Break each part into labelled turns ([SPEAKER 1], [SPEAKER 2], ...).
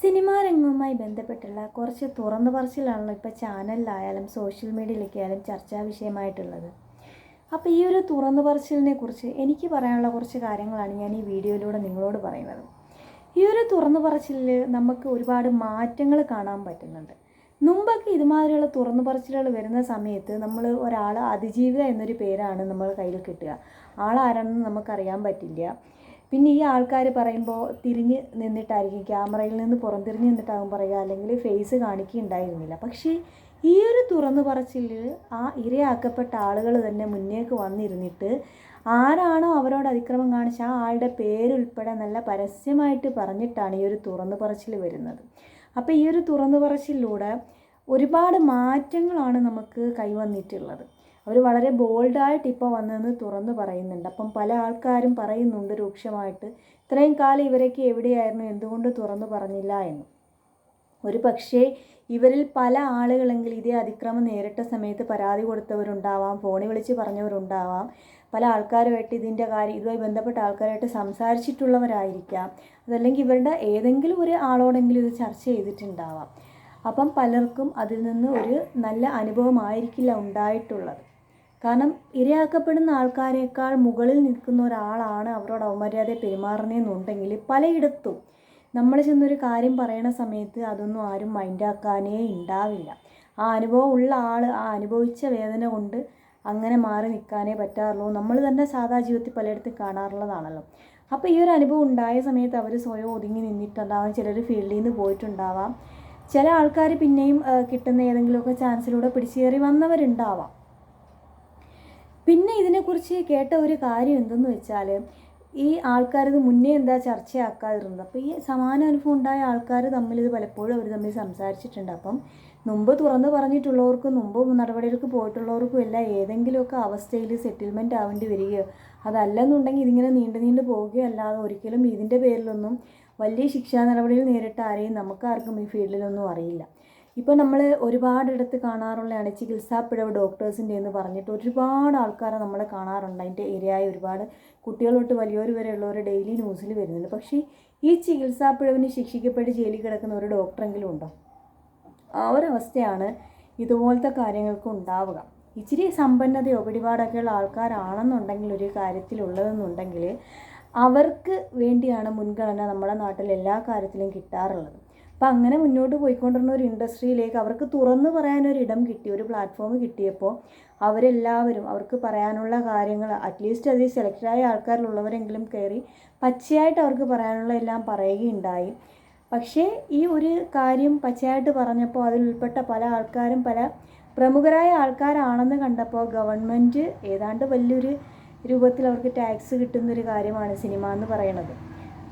[SPEAKER 1] Cinema രംഗവുമായി ബന്ധപ്പെട്ടുള്ള കുറച്ച് തുറന്നു പറച്ചിലാണല്ലോ ഇപ്പോൾ ചാനലിലായാലും സോഷ്യൽ മീഡിയയിലൊക്കെയായാലും ചർച്ചാ വിഷയമായിട്ടുള്ളത്. അപ്പോൾ ഈ ഒരു തുറന്നു പറച്ചിലിനെ കുറിച്ച് എനിക്ക് പറയാനുള്ള കുറച്ച് കാര്യങ്ങളാണ് ഞാൻ ഈ വീഡിയോയിലൂടെ നിങ്ങളോട് പറയുന്നത്. ഈ ഒരു തുറന്നു പറച്ചിലിൽ നമുക്ക് ഒരുപാട് മാറ്റങ്ങൾ കാണാൻ പറ്റുന്നുണ്ട്. മുമ്പൊക്കെ ഇതുമാതിരിയുള്ള തുറന്നു പറച്ചിലുകൾ വരുന്ന സമയത്ത് നമ്മൾ ഒരാൾ അതിജീവിത എന്നൊരു പേരാണ് നമ്മൾ കയ്യിൽ കിട്ടുക. ആളാരാണെന്ന് നമുക്കറിയാൻ പറ്റില്ല. പിന്നെ ഈ ആൾക്കാർ പറയുമ്പോൾ തിരിഞ്ഞ് നിന്നിട്ടായിരിക്കും ക്യാമറയിൽ നിന്ന് പുറംതിരിഞ്ഞ് നിന്നിട്ടാകും പറയുക അല്ലെങ്കിൽ ഫേസ് കാണിക്കുകയുണ്ടായിരുന്നില്ല. പക്ഷേ ഈ ഒരു തുറന്നു പറച്ചിലിൽ ആ ഇരയാക്കപ്പെട്ട ആളുകൾ തന്നെ മുന്നേക്ക് വന്നിരുന്നിട്ട് ആരാണോ അവരോട് അതിക്രമം കാണിച്ച ആ ആളുടെ പേരുൾപ്പെടെ നല്ല പരസ്യമായിട്ട് പറഞ്ഞിട്ടാണ് ഈ ഒരു തുറന്നു പറച്ചിൽ വരുന്നത്. അപ്പോൾ ഈ ഒരു തുറന്നു പറച്ചിലൂടെ ഒരുപാട് മാറ്റങ്ങളാണ് നമുക്ക് കൈവന്നിട്ടുള്ളത്. അവർ വളരെ ബോൾഡായിട്ട് ഇപ്പോൾ വന്നതെന്ന് തുറന്നു പറയുന്നുണ്ട്. അപ്പം പല ആൾക്കാരും പറയുന്നുണ്ട് രൂക്ഷമായിട്ട് ഇത്രയും കാലം ഇവരൊക്കെ എവിടെയായിരുന്നു? എന്തുകൊണ്ട് തുറന്നു പറഞ്ഞില്ല? എന്ന്. ഒരു പക്ഷേ ഇവരിൽ പല ആളുകളെങ്കിൽ ഇതേ അതിക്രമം നേരിട്ട സമയത്ത് പരാതി കൊടുത്തവരുണ്ടാവാം ഫോണിൽ വിളിച്ച് പറഞ്ഞവരുണ്ടാവാം. പല ആൾക്കാരുമായിട്ട് ഇതിന്റെ കാര്യം ഇതുമായി ബന്ധപ്പെട്ട ആൾക്കാരായിട്ട് സംസാരിച്ചിട്ടുള്ളവരായിരിക്കാം. അതല്ലെങ്കിൽ ഇവരുടെ ഏതെങ്കിലും ഒരു ആളോടെങ്കിലും ഇത് ചർച്ച ചെയ്തിട്ടുണ്ടാവാം. അപ്പം പലർക്കും അതിൽ നിന്ന് ഒരു നല്ല അനുഭവമായിരിക്കില്ല ഉണ്ടായിട്ടുള്ളത്. കാരണം ഇരയാക്കപ്പെടുന്ന ആൾക്കാരെക്കാൾ മുകളിൽ നിൽക്കുന്ന ഒരാളാണ് അവരോട് അവമര്യാദ പെരുമാറുന്നതെന്നുണ്ടെങ്കിൽ പലയിടത്തും നമ്മൾ ചെന്നൊരു കാര്യം പറയണ സമയത്ത് അതൊന്നും ആരും മൈൻഡാക്കാനേ ഉണ്ടാവില്ല ആ അനുഭവം ഉള്ള ആൾ ആ അനുഭവിച്ച വേദന കൊണ്ട് അങ്ങനെ മാറി നിൽക്കാനേ പറ്റാറുള്ളൂ. നമ്മൾ തന്നെ സാധാ ജീവിതത്തിൽ പലയിടത്തും കാണാറുള്ളതാണല്ലോ. അപ്പോൾ ഈ ഒരു അനുഭവം ഉണ്ടായ സമയത്ത് അവർ സ്വയം ഒതുങ്ങി നിന്നിട്ടുണ്ടാവാം. ചിലർ ഫീൽഡിൽ നിന്ന് പോയിട്ടുണ്ടാവാം. ചില ആൾക്കാർ പിന്നെയും കിട്ടുന്ന ഏതെങ്കിലുമൊക്കെ ചാൻസിലൂടെ പിടിച്ചേറി വന്നവരുണ്ടാവാം. പിന്നെ ഇതിനെക്കുറിച്ച് കേട്ട ഒരു കാര്യം എന്തെന്ന് വെച്ചാൽ ഈ ആൾക്കാരിത് മുന്നേ എന്താ ചർച്ചയാക്കാതിരുന്നത്? അപ്പോൾ ഈ സമാന അനുഭവം ഉണ്ടായ ആൾക്കാർ തമ്മിൽ ഇത് പലപ്പോഴും അവർ തമ്മിൽ സംസാരിച്ചിട്ടുണ്ട്. അപ്പം മുമ്പ് തുറന്ന് പറഞ്ഞിട്ടുള്ളവർക്കും മുമ്പ് നടപടികൾക്ക് പോയിട്ടുള്ളവർക്കും എല്ലാം ഏതെങ്കിലുമൊക്കെ അവസ്ഥയിൽ സെറ്റിൽമെന്റ് ആവേണ്ടി വരികയോ അതല്ലെന്നുണ്ടെങ്കിൽ ഇതിങ്ങനെ നീണ്ടു നീണ്ടു പോവുകയോ അല്ലാതെ ഒരിക്കലും ഇതിന്റെ പേരിലൊന്നും വലിയ ശിക്ഷാ നടപടികൾ നേരിട്ട് ആരെയും നമുക്കാർക്കും ഈ ഫീൽഡിലൊന്നും അറിയില്ല. ഇപ്പോൾ നമ്മൾ ഒരുപാടിടത്ത് കാണാറുള്ളതാണ് ചികിത്സാപ്പിഴവ് ഡോക്ടേഴ്സിന്റെ എന്ന് പറഞ്ഞിട്ട് ഒരുപാട് ആൾക്കാരെ നമ്മൾ കാണാറുണ്ട്. അതിന്റെ ഇരയായ ഒരുപാട് കുട്ടികൾ തൊട്ട് വലിയവർ വരെയുള്ളവർ ഡെയിലി ന്യൂസിൽ വരുന്നുണ്ട്. പക്ഷേ ഈ ചികിത്സാപ്പിഴവിന് ശിക്ഷിക്കപ്പെട്ട് ജയിലിൽ കിടക്കുന്ന ഒരു ഡോക്ടറെങ്കിലും ഉണ്ടോ? ആ ഒരവസ്ഥയാണ് ഇതുപോലത്തെ കാര്യങ്ങൾക്ക് ഉണ്ടാവുക. ഇച്ചിരി സമ്പന്നതയോ പിടിപാടൊക്കെയുള്ള ആൾക്കാരാണെന്നുണ്ടെങ്കിൽ ഒരു കാര്യത്തിലുള്ളതെന്നുണ്ടെങ്കിൽ അവർക്ക് വേണ്ടിയാണ് മുൻഗണന നമ്മുടെ നാട്ടിൽ എല്ലാ കാര്യത്തിലും കിട്ടാറുള്ളത്. അപ്പം അങ്ങനെ മുന്നോട്ട് പോയിക്കൊണ്ടിരുന്ന ഒരു ഇൻഡസ്ട്രിയിലേക്ക് അവർക്ക് തുറന്നു പറയാനൊരു ഇടം കിട്ടി ഒരു പ്ലാറ്റ്ഫോം കിട്ടിയപ്പോൾ അവരെല്ലാവരും അവർക്ക് പറയാനുള്ള കാര്യങ്ങൾ അറ്റ്ലീസ്റ്റ് അതിൽ സെലക്റ്റഡായ ആൾക്കാരിലുള്ളവരെങ്കിലും കയറി പച്ചയായിട്ട് അവർക്ക് പറയാനുള്ള എല്ലാം പറയുകയുണ്ടായി. പക്ഷേ ഈ ഒരു കാര്യം പച്ചയായിട്ട് പറഞ്ഞപ്പോൾ അതിൽ ഉൾപ്പെട്ട പല ആൾക്കാരും പല പ്രമുഖരായ ആൾക്കാരാണെന്ന് കണ്ടപ്പോൾ ഗവൺമെന്റ് ഏതാണ്ട് വലിയൊരു രൂപത്തിൽ അവർക്ക് ടാക്സ് കിട്ടുന്നൊരു കാര്യമാണ് സിനിമ എന്ന് പറയുന്നത്.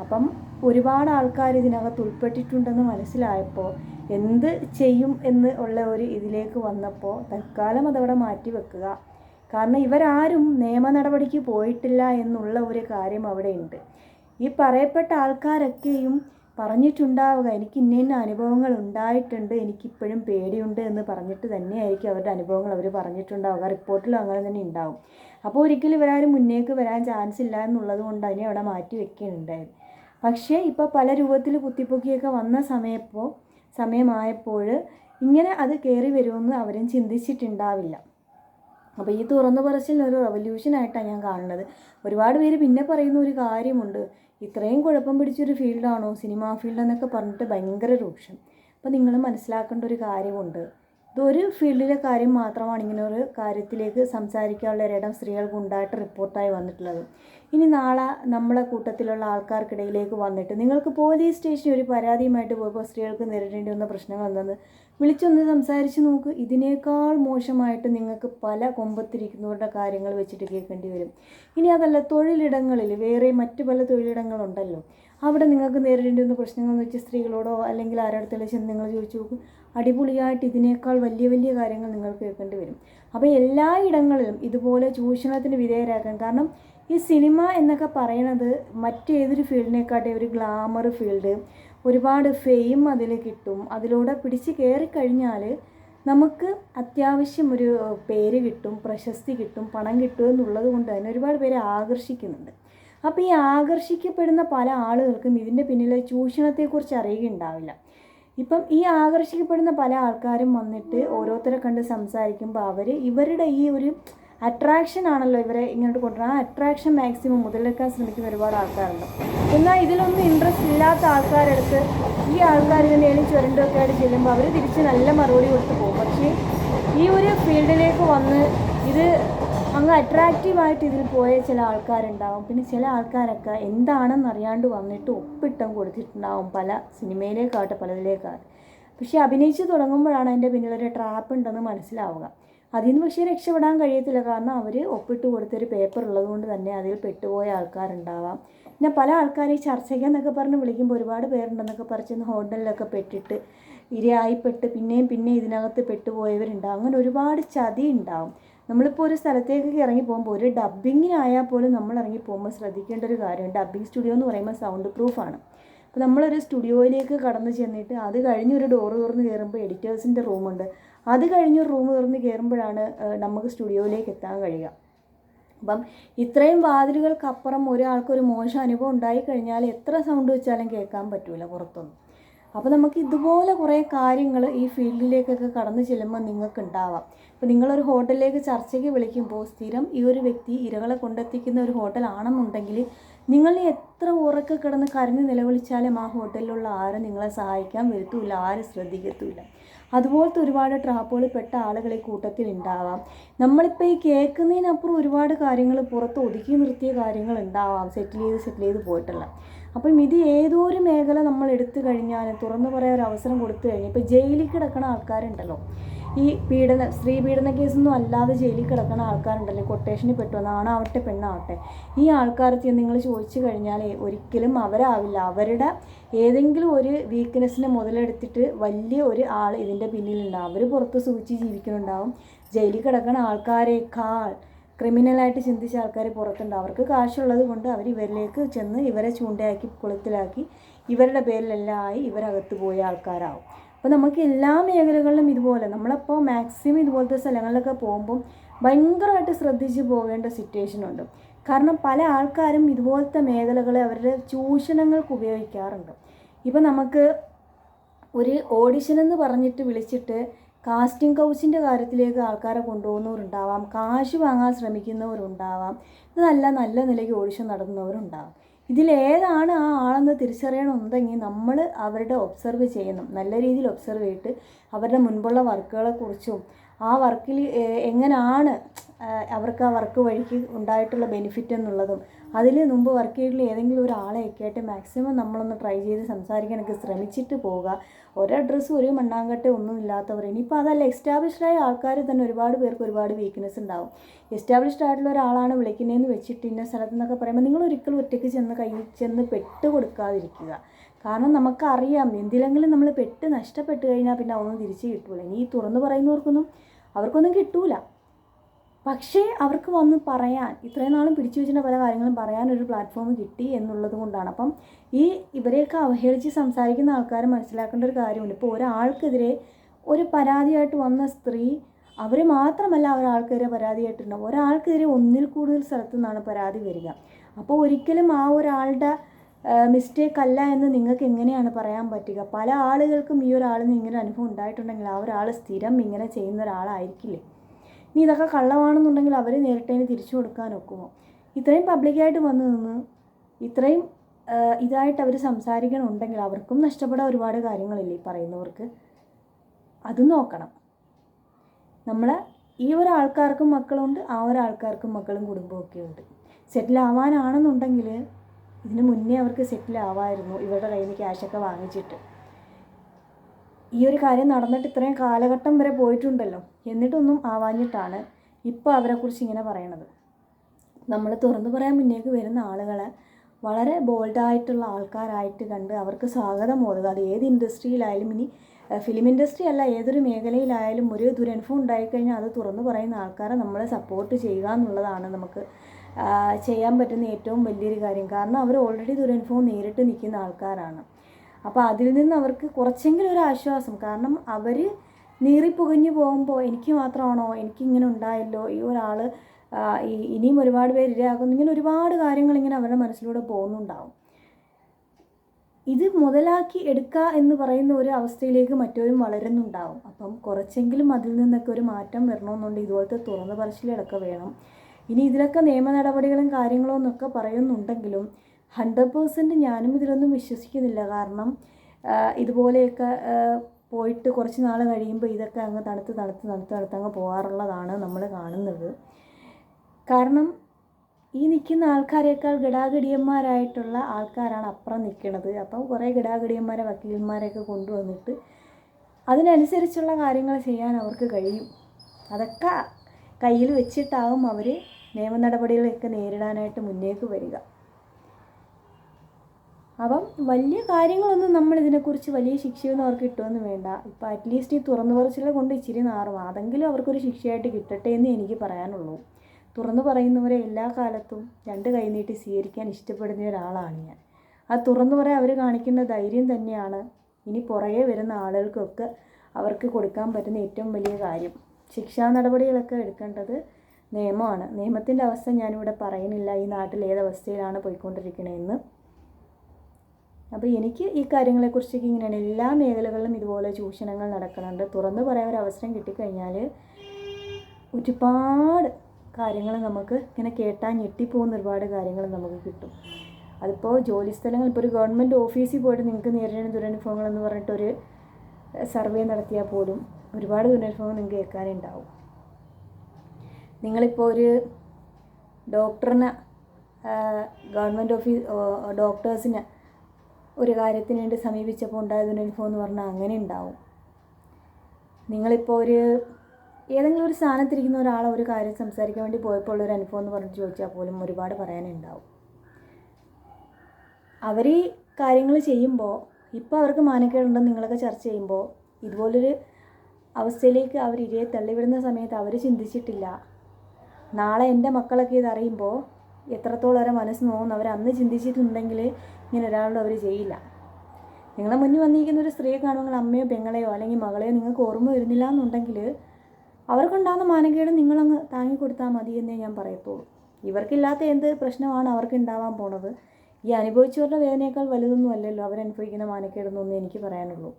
[SPEAKER 1] അപ്പം ഒരുപാട് ആൾക്കാർ ഇതിനകത്ത് ഉൾപ്പെട്ടിട്ടുണ്ടെന്ന് മനസ്സിലായപ്പോൾ എന്ത് ചെയ്യും എന്ന് ഉള്ള ഒരു ഇതിലേക്ക് വന്നപ്പോൾ തൽക്കാലം അതവിടെ മാറ്റി വെക്കുക. കാരണം ഇവരാരും നിയമ നടപടിക്ക് പോയിട്ടില്ല എന്നുള്ള ഒരു കാര്യം അവിടെ ഉണ്ട് ഈ പറയപ്പെട്ട ആൾക്കാരൊക്കെയും പറഞ്ഞിട്ടുണ്ടാവുക എനിക്ക് ഇന്ന ഇന്ന അനുഭവങ്ങൾ ഉണ്ടായിട്ടുണ്ട് എനിക്കിപ്പോഴും പേടിയുണ്ട് എന്ന് പറഞ്ഞിട്ട് തന്നെയായിരിക്കും അവരുടെ അനുഭവങ്ങൾ അവർ പറഞ്ഞിട്ടുണ്ടാവുക. റിപ്പോർട്ടിലും അങ്ങനെ തന്നെ ഉണ്ടാവും. അപ്പോൾ ഒരിക്കലും ഇവരാരും മുന്നേക്ക് വരാൻ ചാൻസ് ഇല്ല എന്നുള്ളത് കൊണ്ട് അതിനെ അവിടെ മാറ്റി വെക്കുകയുണ്ടായത് പക്ഷേ ഇപ്പോൾ പല രൂപത്തിൽ കുത്തിപ്പൊക്കിയൊക്കെ വന്ന സമയപ്പോൾ സമയമായപ്പോൾ ഇങ്ങനെ അത് കയറി വരുമെന്ന് അവരും ചിന്തിച്ചിട്ടുണ്ടാവില്ല. അപ്പോൾ ഈ തുറന്നു പറച്ചിൽ ഒരു റവല്യൂഷനായിട്ടാണ് ഞാൻ കാണുന്നത്. ഒരുപാട് പേര് പിന്നെ പറയുന്ന ഒരു കാര്യമുണ്ട്. ഇത്രയും കുഴപ്പം പിടിച്ചൊരു ഫീൽഡാണോ? സിനിമാ ഫീൽഡ് എന്നൊക്കെ പറഞ്ഞിട്ട് ഭയങ്കര രൂക്ഷം. അപ്പോൾ നിങ്ങൾ മനസ്സിലാക്കേണ്ട ഒരു കാര്യമുണ്ട്. ഇതൊരു ഫീൽഡിലെ കാര്യം മാത്രമാണ് ഇങ്ങനെ ഒരു കാര്യത്തിലേക്ക് സംസാരിക്കാനുള്ള ഒരിടം സ്ത്രീകൾക്ക് ഉണ്ടായിട്ട് റിപ്പോർട്ടായി വന്നിട്ടുള്ളത്. ഇനി നാളെ നമ്മളെ കൂട്ടത്തിലുള്ള ആൾക്കാർക്കിടയിലേക്ക് വന്നിട്ട് നിങ്ങൾക്ക് പോലീസ് സ്റ്റേഷനിൽ ഒരു പരാതിയുമായിട്ട് പോയപ്പോൾ സ്ത്രീകൾക്ക് നേരിടേണ്ടി വന്ന പ്രശ്നങ്ങൾ എന്തെന്ന് വിളിച്ചൊന്ന് സംസാരിച്ച് നോക്ക്. ഇതിനേക്കാൾ മോശമായിട്ട് നിങ്ങൾക്ക് പല കൊമ്പത്തിരിക്കുന്നവരുടെ കാര്യങ്ങൾ വെച്ചിട്ട് കേൾക്കേണ്ടി വരും. ഇനി അതല്ല തൊഴിലിടങ്ങളിൽ വേറെ മറ്റു പല തൊഴിലിടങ്ങളുണ്ടല്ലോ. അവിടെ നിങ്ങൾക്ക് നേരിടേണ്ടി വന്ന പ്രശ്നങ്ങൾ എന്ന് വെച്ചാൽ സ്ത്രീകളോടോ അല്ലെങ്കിൽ ആരോടത്തിലോ ചെന്ന് നിങ്ങൾ ചോദിച്ചു നോക്കും. അടിപൊളിയായിട്ട് ഇതിനേക്കാൾ വലിയ വലിയ കാര്യങ്ങൾ നിങ്ങൾ കേൾക്കേണ്ടി വരും. അപ്പോൾ എല്ലാ ഇടങ്ങളിലും ഇതുപോലെ ചൂഷണത്തിന് വിധേയരാക്കാൻ കാരണം ഈ സിനിമ എന്നൊക്കെ പറയണത് മറ്റേതൊരു ഫീൽഡിനെക്കാട്ടെ ഒരു ഗ്ലാമർ ഫീൽഡ്. ഒരുപാട് ഫെയിം അതിൽ കിട്ടും. അതിലൂടെ പിടിച്ച് കയറിക്കഴിഞ്ഞാൽ നമുക്ക് അത്യാവശ്യം ഒരു പേര് കിട്ടും പ്രശസ്തി കിട്ടും പണം കിട്ടും എന്നുള്ളത് കൊണ്ട് തന്നെ ഒരുപാട് പേരെ ആകർഷിക്കുന്നുണ്ട്. അപ്പോൾ ഈ ആകർഷിക്കപ്പെടുന്ന പല ആളുകൾക്കും ഇതിന്റെ പിന്നിലെ ചൂഷണത്തെക്കുറിച്ച് അറിയുകയുണ്ടാവില്ല. ഇപ്പം ഈ ആകർഷിക്കപ്പെടുന്ന പല ആൾക്കാരും വന്നിട്ട് ഓരോരുത്തരെ കണ്ട് സംസാരിക്കുമ്പോൾ അവർ ഇവരുടെ ഈ ഒരു അട്രാക്ഷൻ ആണല്ലോ ഇവരെ ഇങ്ങോട്ട് കൊണ്ടുവരുന്നത്. ആ അട്രാക്ഷൻ മാക്സിമം മുതലെടുക്കാൻ ശ്രമിക്കുന്ന ഒരുപാട് ആൾക്കാരുണ്ട്. എന്നാൽ ഇതിലൊന്നും ഇൻട്രസ്റ്റ് ഇല്ലാത്ത ആൾക്കാരെടുത്ത് ഈ ആൾക്കാർ ഇതിനേലും ചുരണ്ടൊക്കെ ആയിട്ട് ചെല്ലുമ്പോൾ അവർ തിരിച്ച് നല്ല മറുപടി കൊടുത്ത് പോകും. പക്ഷേ ഈ ഒരു ഫീൽഡിലേക്ക് വന്ന് ഇത് അങ്ങ് അട്രാക്റ്റീവായിട്ട് ഇതിൽ പോയ ചില ആൾക്കാരുണ്ടാവും. പിന്നെ ചില ആൾക്കാരൊക്കെ എന്താണെന്ന് അറിയാണ്ട് വന്നിട്ട് ഒപ്പിട്ടം കൊടുത്തിട്ടുണ്ടാവും പല സിനിമയിലേക്കാവട്ടെ പലതിലേക്കാവട്ടെ പക്ഷേ അഭിനയിച്ച് തുടങ്ങുമ്പോഴാണ് അതിന്റെ പിന്നിലൊരു ട്രാപ്പ് ഉണ്ടെന്ന് മനസ്സിലാവുക. അതിൽ നിന്ന് പക്ഷേ രക്ഷപ്പെടാൻ കഴിയത്തില്ല. കാരണം അവർ ഒപ്പിട്ട് കൊടുത്തൊരു പേപ്പർ ഉള്ളതുകൊണ്ട് തന്നെ അതിൽ പെട്ടുപോയ ആൾക്കാരുണ്ടാവാം. പിന്നെ പല ആൾക്കാർ ഈ ചർച്ചയ്ക്കെന്നൊക്കെ പറഞ്ഞ് വിളിക്കുമ്പോൾ ഒരുപാട് പേരുണ്ടെന്നൊക്കെ പറിച്ചെന്ന് ഹോട്ടലിലൊക്കെ പെട്ടിട്ട് ഇരയായിപ്പെട്ട് പിന്നെയും പിന്നെയും ഇതിനകത്ത് പെട്ടുപോയവരുണ്ടാവും. അങ്ങനെ ഒരുപാട് ചതി ഉണ്ടാവും നമ്മളിപ്പോൾ ഒരു സ്ഥലത്തേക്കൊക്കെ ഇറങ്ങി പോകുമ്പോൾ ഒരു ഡബ്ബിങ്ങിനായാൽ പോലും നമ്മൾ ഇറങ്ങി പോകുമ്പോൾ ശ്രദ്ധിക്കേണ്ട ഒരു കാര്യം ഡബ്ബിങ് സ്റ്റുഡിയോ എന്ന് പറയുമ്പോൾ സൗണ്ട് പ്രൂഫാണ് അപ്പോൾ നമ്മളൊരു സ്റ്റുഡിയോയിലേക്ക് കടന്നു ചെന്നിട്ട് അത് കഴിഞ്ഞൊരു ഡോറ് തുറന്ന് കയറുമ്പോൾ എഡിറ്റേഴ്സിന്റെ റൂമുണ്ട് അത് കഴിഞ്ഞ് റൂം തുറന്ന് കയറുമ്പോഴാണ് നമുക്ക് സ്റ്റുഡിയോയിലേക്ക് എത്താൻ കഴിയുക. അപ്പം ഇത്രയും വാതിലുകൾക്കപ്പുറം ഒരാൾക്കൊരു മോശം അനുഭവം ഉണ്ടായി കഴിഞ്ഞാൽ എത്ര സൗണ്ട് വെച്ചാലും കേൾക്കാൻ പറ്റില്ല പുറത്തൊന്നും. അപ്പോൾ നമുക്ക് ഇതുപോലെ കുറേ കാര്യങ്ങൾ ഈ ഫീൽഡിലേക്കൊക്കെ കടന്നു ചെല്ലുമ്പോൾ നിങ്ങൾക്ക് ഉണ്ടാവാം ഇപ്പോൾ നിങ്ങളൊരു ഹോട്ടലിലേക്ക് ചർച്ചയ്ക്ക് വിളിക്കുമ്പോൾ സ്ഥിരം ഈ ഒരു വ്യക്തി ഇരകളെ കൊണ്ടെത്തിക്കുന്ന ഒരു ഹോട്ടലാണെന്നുണ്ടെങ്കിൽ നിങ്ങൾ എത്ര ഉറക്കെ കിടന്ന് കരഞ്ഞ് നിലവിളിച്ചാലും ആ ഹോട്ടലിലുള്ള ആരും നിങ്ങളെ സഹായിക്കാൻ വരത്തുമില്ല ആരും ശ്രദ്ധിക്കത്തുമില്ല അതുപോലത്തെ ഒരുപാട് ട്രാപ്പുകൾ പെട്ട ആളുകൾ ഈ കൂട്ടത്തിൽ ഉണ്ടാവാം. നമ്മളിപ്പോൾ ഈ കേൾക്കുന്നതിനപ്പുറം ഒരുപാട് കാര്യങ്ങൾ പുറത്ത് ഒതുക്കി നിർത്തിയ കാര്യങ്ങൾ ഉണ്ടാവാം. സെറ്റിൽ ചെയ്ത് സെറ്റിൽ ചെയ്ത് പോയിട്ടുള്ള. അപ്പം ഇത് ഏതോ ഒരു മേഖല നമ്മൾ എടുത്തു കഴിഞ്ഞാൽ തുറന്നു പറയാൻ ഒരു അവസരം കൊടുത്തു കഴിഞ്ഞാൽ ഇപ്പോൾ ജയിലിൽ കിടക്കുന്ന ആൾക്കാരുണ്ടല്ലോ. ഈ പീഡന സ്ത്രീ പീഡന കേസൊന്നും അല്ലാതെ ജയിലിൽ കിടക്കുന്ന ആൾക്കാരുണ്ടല്ലോ കൊട്ടേഷനിൽ പെട്ടു ആണാവട്ടെ പെണ്ണാവട്ടെ. ഈ ആൾക്കാർക്ക് നിങ്ങൾ ചോദിച്ചു കഴിഞ്ഞാൽ ഒരിക്കലും അവരാവില്ല. അവരുടെ ഏതെങ്കിലും ഒരു വീക്ക്നെസ്സിനെ മുതലെടുത്തിട്ട് വലിയ ഒരു ആൾ ഇതിന്റെ പിന്നിലുണ്ടാവും. അവർ പുറത്ത് സൂചിച്ച് ജീവിക്കുന്നുണ്ടാവും. ജയിലിൽ കിടക്കുന്ന ആൾക്കാരെക്കാൾ ക്രിമിനലായിട്ട് ചിന്തിച്ച ആൾക്കാർ പുറത്തുണ്ട് അവർക്ക് കാശുള്ളത് കൊണ്ട് അവർ ഇവരിലേക്ക് ചെന്ന് ഇവരെ ചൂണ്ടയാക്കി കുളത്തിലാക്കി ഇവരുടെ പേരിലെല്ലാം ആയി ഇവരകത്ത് പോയ ആൾക്കാരാവും. അപ്പോൾ നമുക്ക് എല്ലാ മേഖലകളിലും ഇതുപോലെ നമ്മളപ്പോൾ മാക്സിമം ഇതുപോലത്തെ സ്ഥലങ്ങളിലൊക്കെ പോകുമ്പം ഭയങ്കരമായിട്ട് ശ്രദ്ധിച്ച് പോകേണ്ട സിറ്റുവേഷൻ ഉണ്ട്. കാരണം പല ആൾക്കാരും ഇതുപോലത്തെ മേഖലകളെ അവരുടെ ചൂഷണങ്ങൾക്ക് ഉപയോഗിക്കാറുണ്ട്. ഇപ്പം നമുക്ക് ഒരു ഓഡിഷൻ എന്ന് പറഞ്ഞിട്ട് വിളിച്ചിട്ട് കാസ്റ്റിംഗ് കൗച്ചിന്റെ കാര്യത്തിലേക്ക് ആൾക്കാരെ കൊണ്ടുപോകുന്നവരുണ്ടാവാം കാശ് വാങ്ങാൻ ശ്രമിക്കുന്നവരുണ്ടാവാം ഇതല്ല നല്ല നിലയ്ക്ക് ഓഡിഷൻ നടത്തുന്നവരുണ്ടാവാം. ഇതിലേതാണ് ആ ആളെന്ന് തിരിച്ചറിയണമെന്നുണ്ടെങ്കിൽ നമ്മൾ അവരുടെ ഒബ്സർവ് ചെയ്യണം. നല്ല രീതിയിൽ ഒബ്സർവ് ചെയ്തിട്ട് അവരുടെ മുൻപുള്ള വർക്കുകളെക്കുറിച്ചും ആ വർക്കിൽ എങ്ങനെയാണ് അവർക്ക് ആ വർക്ക് വഴിക്ക് ഉണ്ടായിട്ടുള്ള ബെനിഫിറ്റ് എന്നുള്ളതും. അതിൽ മുമ്പ് വർക്ക് ചെയ്തിട്ടുള്ള ഏതെങ്കിലും ഒരാളെയൊക്കെ ആയിട്ട് മാക്സിമം നമ്മളൊന്ന് ട്രൈ ചെയ്ത് സംസാരിക്കാനൊക്കെ ശ്രമിച്ചിട്ട് പോവുക. ഒരു ഡ്രസ്സ് ഒരു മണ്ണാങ്കട്ട ഒന്നും ഇല്ലാത്തവർ ഇനിയിപ്പോൾ അതല്ല എസ്റ്റാബ്ലിഷ്ഡ് ആയ ആൾക്കാർ തന്നെ ഒരുപാട് പേർക്ക് ഒരുപാട് വീക്ക്നെസ് ഉണ്ടാവും. എസ്റ്റാബ്ലിഷ്ഡ് ആയിട്ടുള്ള ഒരാളാണ് വിളിക്കുന്നതെന്ന് വെച്ചിട്ട് ഇന്ന സ്ഥലത്ത് നിന്നൊക്കെ പറയുമ്പോൾ നിങ്ങൾ ഒരിക്കലും ഒറ്റയ്ക്ക് ചെന്ന് കൈ ചെന്ന് പെട്ട് കൊടുക്കാതിരിക്കുക. കാരണം നമുക്കറിയാം എന്തിലെങ്കിലും നമ്മൾ പെട്ട് നഷ്ടപ്പെട്ട് കഴിഞ്ഞാൽ പിന്നെ അതൊന്നും തിരിച്ച് കിട്ടില്ല ഇനി ഈ തുറന്നു പറയുന്നവർക്കൊന്നും അവർക്കൊന്നും കിട്ടൂല. പക്ഷേ അവർക്ക് വന്ന് പറയാൻ ഇത്രയും നാളും പിടിച്ചു വെച്ചിട്ട് പല കാര്യങ്ങളും പറയാൻ ഒരു പ്ലാറ്റ്ഫോം കിട്ടി എന്നുള്ളത് കൊണ്ടാണ്. അപ്പം ഈ ഇവരെയൊക്കെ അവഹേളിച്ച് സംസാരിക്കുന്ന ആൾക്കാർ മനസ്സിലാക്കേണ്ട ഒരു കാര്യമുണ്ട്. ഇപ്പോൾ ഒരാൾക്കെതിരെ ഒരു പരാതിയായിട്ട് വന്ന സ്ത്രീ അവർ മാത്രമല്ല ഒരാൾക്കെതിരെ പരാതിയായിട്ടുണ്ടാവും ഒരാൾക്കെതിരെ ഒന്നിൽ കൂടുതൽ സ്ഥലത്തു നിന്നാണ് പരാതി വരിക. അപ്പോൾ ഒരിക്കലും ആ ഒരാളുടെ മിസ്റ്റേക്ക് അല്ല എന്ന് നിങ്ങൾക്ക് എങ്ങനെയാണ് പറയാൻ പറ്റുക? പല ആളുകൾക്കും ഈ ഒരാളിന് ഇങ്ങനെ അനുഭവം ഉണ്ടായിട്ടുണ്ടെങ്കിൽ ആ ഒരാൾ സ്ഥിരം ഇങ്ങനെ ചെയ്യുന്ന ഒരാളായിരിക്കില്ലേ? ഇനി ഇതൊക്കെ കള്ളമാണെന്നുണ്ടെങ്കിൽ അവർ നേരിട്ടതിന് തിരിച്ചു കൊടുക്കാൻ ഒക്കുമോ ഇത്രയും പബ്ലിക്കായിട്ട് വന്നു നിന്ന് ഇത്രയും ഇതായിട്ട് അവർ സംസാരിക്കണമുണ്ടെങ്കിൽ അവർക്കും നഷ്ടപ്പെടാൻ ഒരുപാട് കാര്യങ്ങളില്ലേ ഈ പറയുന്നവർക്ക്? അത് നോക്കണം. നമ്മൾ ഈ ഒരാൾക്കാർക്കും മക്കളുണ്ട് ആ ഒരാൾക്കാർക്കും മക്കളും കുടുംബമൊക്കെ ഉണ്ട്. സെറ്റിൽ ആവാനാണെന്നുണ്ടെങ്കിൽ ഇതിന് മുന്നേ അവർക്ക് സെറ്റിൽ ആവായിരുന്നു ഇവരുടെ കയ്യിൽ നിന്ന് ക്യാഷൊക്കെ വാങ്ങിച്ചിട്ട്. ഈ ഒരു കാര്യം നടന്നിട്ട് ഇത്രയും കാലഘട്ടം വരെ പോയിട്ടുണ്ടല്ലോ. എന്നിട്ടൊന്നും ആവാഞ്ഞിട്ടാണ് ഇപ്പോൾ അവരെക്കുറിച്ച് ഇങ്ങനെ പറയണത്. നമ്മൾ തുറന്നു പറയാൻ മുന്നേക്ക് വരുന്ന ആളുകളെ വളരെ ബോൾഡായിട്ടുള്ള ആൾക്കാരായിട്ട് കണ്ട് അവർക്ക് സ്വാഗതം ഓതുക. അത് ഏത് ഇൻഡസ്ട്രിയിലായാലും ഇനി ഫിലിം ഇൻഡസ്ട്രി അല്ല ഏതൊരു മേഖലയിലായാലും ഒരു ദുരനുഭവം ഉണ്ടായിക്കഴിഞ്ഞാൽ അത് തുറന്നു പറയുന്ന ആൾക്കാരെ നമ്മൾ സപ്പോർട്ട് ചെയ്യുക എന്നുള്ളതാണ് നമുക്ക് ചെയ്യാൻ പറ്റുന്ന ഏറ്റവും വലിയൊരു കാര്യം. കാരണം അവർ ഓൾറെഡി ദുരനുഭവം നേരിട്ട് നിൽക്കുന്ന ആൾക്കാരാണ്. അപ്പോൾ അതിൽ നിന്ന് അവർക്ക് കുറച്ചെങ്കിലും ഒരു ആശ്വാസം. കാരണം അവർ നീറിപ്പുകഞ്ഞു പോകുമ്പോൾ എനിക്ക് മാത്രമാണോ? എനിക്കിങ്ങനെ ഉണ്ടായല്ലോ? ഈ ഒരാൾ ഈ ഇനിയും ഒരുപാട് പേര് ഇരയാക്കുന്നു ഇങ്ങനെ ഒരുപാട് കാര്യങ്ങൾ ഇങ്ങനെ അവരുടെ മനസ്സിലൂടെ പോകുന്നുണ്ടാവും. ഇത് മുതലാക്കി എടുക്കുക എന്ന് പറയുന്ന ഒരു അവസ്ഥയിലേക്ക് മറ്റവരും വളരുന്നുണ്ടാവും. അപ്പം കുറച്ചെങ്കിലും അതിൽ നിന്നൊക്കെ ഒരു മാറ്റം വരണമെന്നുണ്ടെങ്കിൽ ഇതുപോലത്തെ തുറന്ന പറച്ചിലുകളൊക്കെ വേണം. ഇനി ഇതിലൊക്കെ നിയമ നടപടികളും കാര്യങ്ങളും എന്നൊക്കെ പറയുന്നുണ്ടെങ്കിലും ഹൺഡ്രഡ് പേഴ്സന്റ് ഞാനും ഇതിലൊന്നും വിശ്വസിക്കുന്നില്ല. കാരണം ഇതുപോലെയൊക്കെ പോയിട്ട് കുറച്ച് നാൾ കഴിയുമ്പോൾ ഇതൊക്കെ അങ്ങ് തണുത്ത് തണുത്ത് തണുത്ത് തണുത്ത് അങ്ങ് പോകാറുള്ളതാണ് നമ്മൾ കാണുന്നത്. കാരണം ഈ നിൽക്കുന്ന ആൾക്കാരെക്കാൾ ഗടാഗടിയന്മാരായിട്ടുള്ള ആൾക്കാരാണ് അപ്പുറം നിൽക്കുന്നത് അപ്പം കുറേ ഗടാഗടിയന്മാരെ വക്കീലന്മാരെയൊക്കെ കൊണ്ടുവന്നിട്ട് അതിനനുസരിച്ചുള്ള കാര്യങ്ങൾ ചെയ്യാൻ അവർക്ക് കഴിയും. അതൊക്കെ കയ്യിൽ വെച്ചിട്ടാവും അവർ നിയമ നടപടികളൊക്കെ നേരിടാനായിട്ട് മുന്നേക്ക് വരിക. അപ്പം വലിയ കാര്യങ്ങളൊന്നും നമ്മൾ ഇതിനെക്കുറിച്ച് വലിയ ശിക്ഷയൊന്നും അവർക്ക് കിട്ടുമെന്ന് വേണ്ട. ഇപ്പം അറ്റ്ലീസ്റ്റ് ഈ തുറന്നു പറച്ചിലെ കൊണ്ട് ഇച്ചിരി നാറും. അതെങ്കിലും അവർക്കൊരു ശിക്ഷയായിട്ട് കിട്ടട്ടെ എന്ന് എനിക്ക് പറയാനുള്ളൂ. തുറന്നു പറയുന്നവരെ എല്ലാ കാലത്തും രണ്ട് കൈനീട്ടി സ്വീകരിക്കാൻ ഇഷ്ടപ്പെടുന്ന ഒരാളാണ് ഞാൻ. ആ തുറന്നു പറയാൻ അവർ കാണിക്കുന്ന ധൈര്യം തന്നെയാണ് ഇനി പുറകെ വരുന്ന ആളുകൾക്കൊക്കെ അവർക്ക് കൊടുക്കാൻ പറ്റുന്ന ഏറ്റവും വലിയ കാര്യം. ശിക്ഷാ നടപടികളൊക്കെ എടുക്കേണ്ടത് നിയമമാണ്. നിയമത്തിന്റെ അവസ്ഥ ഞാനിവിടെ പറയുന്നില്ല. ഈ നാട്ടിൽ ഏതവസ്ഥയിലാണ് പോയിക്കൊണ്ടിരിക്കണതെന്ന് അപ്പോൾ എനിക്ക് ഈ കാര്യങ്ങളെക്കുറിച്ചൊക്കെ ഇങ്ങനെയാണ്. എല്ലാ മേഖലകളിലും ഇതുപോലെ ചൂഷണങ്ങൾ നടക്കുന്നുണ്ട്. തുറന്നു പറയാൻ ഒരു അവസരം കിട്ടിക്കഴിഞ്ഞാൽ ഒരുപാട് കാര്യങ്ങൾ നമുക്ക് ഇങ്ങനെ കേട്ടാൽ ഞെട്ടിപ്പോകുന്ന ഒരുപാട് കാര്യങ്ങൾ നമുക്ക് കിട്ടും. അതിപ്പോൾ ജോലി സ്ഥലങ്ങൾ ഇപ്പോൾ ഒരു ഗവൺമെന്റ് ഓഫീസിൽ പോയിട്ട് നിങ്ങൾക്ക് നേരിടുന്ന ദുരനുഭവങ്ങൾ എന്ന് പറഞ്ഞിട്ടൊരു സർവേ നടത്തിയാൽ പോലും ഒരുപാട് ദുരനുഭവങ്ങൾ നിങ്ങൾക്ക് കേൾക്കാനുണ്ടാവും. നിങ്ങളിപ്പോൾ ഒരു ഡോക്ടറിനെ ഗവൺമെന്റ് ഓഫീസ് ഡോക്ടേഴ്സിനെ ഒരു കാര്യത്തിന് വേണ്ടി സമീപിച്ചപ്പോൾ ഉണ്ടായ അനുഭവം എന്ന് പറഞ്ഞാൽ അങ്ങനെ ഉണ്ടാവും. നിങ്ങളിപ്പോൾ ഒരു ഏതെങ്കിലും ഒരു സ്ഥാനത്തിരിക്കുന്ന ഒരാളെ ഒരു കാര്യം സംസാരിക്കാൻ വേണ്ടി പോയപ്പോൾ ഉള്ളൊരു അനുഭവം എന്ന് പറഞ്ഞിട്ട് ചോദിച്ചാൽ പോലും ഒരുപാട് പറയാനുണ്ടാവും. അവർ ഈ കാര്യങ്ങൾ ചെയ്യുമ്പോൾ ഇപ്പോൾ അവർക്ക് മാനക്കേടുണ്ടെന്ന് നിങ്ങളൊക്കെ ചർച്ച ചെയ്യുമ്പോൾ ഇതുപോലൊരു അവസ്ഥയിലേക്ക് അവർ ഇരയെ തള്ളിവിടുന്ന സമയത്ത് അവർ ചിന്തിച്ചിട്ടില്ല. നാളെ എന്റെ മക്കളൊക്കെ ഇതറിയുമ്പോൾ എത്രത്തോളം അവരെ മനസ്സ് നോവുന്നു. അവർ അന്ന് ചിന്തിച്ചിട്ടുണ്ടെങ്കിൽ ഇങ്ങനെ ഒരാളോട് അവർ ചെയ്യില്ല. നിങ്ങളെ മുന്നിൽ വന്നിരിക്കുന്ന ഒരു സ്ത്രീയെ കാണുമ്പോൾ അമ്മയോ പെങ്ങളെയോ അല്ലെങ്കിൽ മകളെയോ നിങ്ങൾക്ക് ഓർമ്മ വരുന്നില്ല എന്നുണ്ടെങ്കിൽ അവർക്കുണ്ടാകുന്ന മാനക്കേട് നിങ്ങളങ്ങ് താങ്ങിക്കൊടുത്താൽ മതി എന്നേ ഞാൻ പറയത്തുള്ളൂ. ഇവർക്കില്ലാത്ത എന്ത് പ്രശ്നമാണ് അവർക്ക് ഉണ്ടാവാൻ പോണത്? ഈ അനുഭവിച്ചവരുടെ വേദനയേക്കാൾ വലുതൊന്നും അല്ലല്ലോ അവരനുഭവിക്കുന്ന മാനക്കേടെന്നൊന്നും എനിക്ക് പറയാനുള്ളൂ.